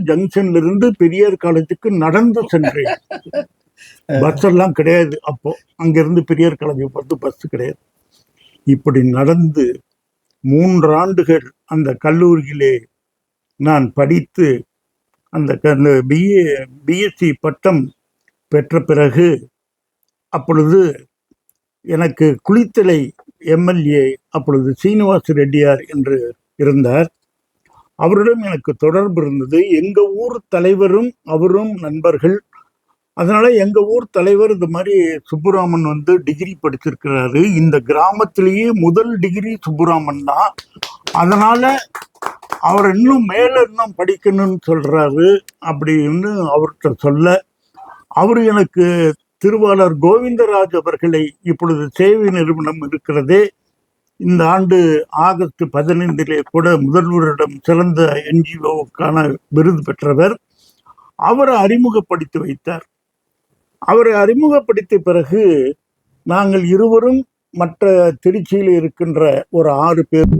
ஜங்ஷன்ல இருந்து பெரியார் காலேஜுக்கு நடந்து சென்றேன். பஸ் எல்லாம் கிடையாது அப்போ. அங்கிருந்து பெரியார் காலேஜ் பார்த்து பஸ் கிடையாது. இப்படி நடந்து மூன்று ஆண்டுகள் அந்த கல்லூரியிலே நான் படித்து அந்த பிஏ பிஎஸ்சி பட்டம் பெற்ற பிறகு அப்பொழுது எனக்கு குளித்தலை எம்எல்ஏ அப்பொழுது சீனிவாச ரெட்டியார் என்று இருந்தார். அவரிடம் எனக்கு தொடர்பு இருந்தது. எங்க ஊர் தலைவரும் அவரும் நண்பர்கள். அதனால எங்க ஊர் தலைவர் இந்த மாதிரி சுப்புராமன் வந்து டிகிரி படிச்சிருக்கிறாரு. இந்த கிராமத்திலேயே முதல் டிகிரி சுப்புராமன் தான். அதனால அவர் இன்னும் மேல இன்னும் படிக்கணும்னு சொல்றாரு அப்படின்னு அவர்கிட்ட சொல்ல அவர் எனக்கு திருவாளர் கோவிந்தராஜ் அவர்களை இப்பொழுது சேவை நிறுவனம் இருக்கிறதே. இந்த ஆண்டு ஆகஸ்ட் பதினைந்திலே கூட முதல்வரிடம் சிறந்த என்ஜிஓவுக்கான விருது பெற்றவர். அவரை அறிமுகப்படுத்தி வைத்தார். அவரை அறிமுகப்படுத்திய பிறகு நாங்கள் இருவரும் மற்ற திருச்சியில் இருக்கின்ற ஒரு ஆறு பேர்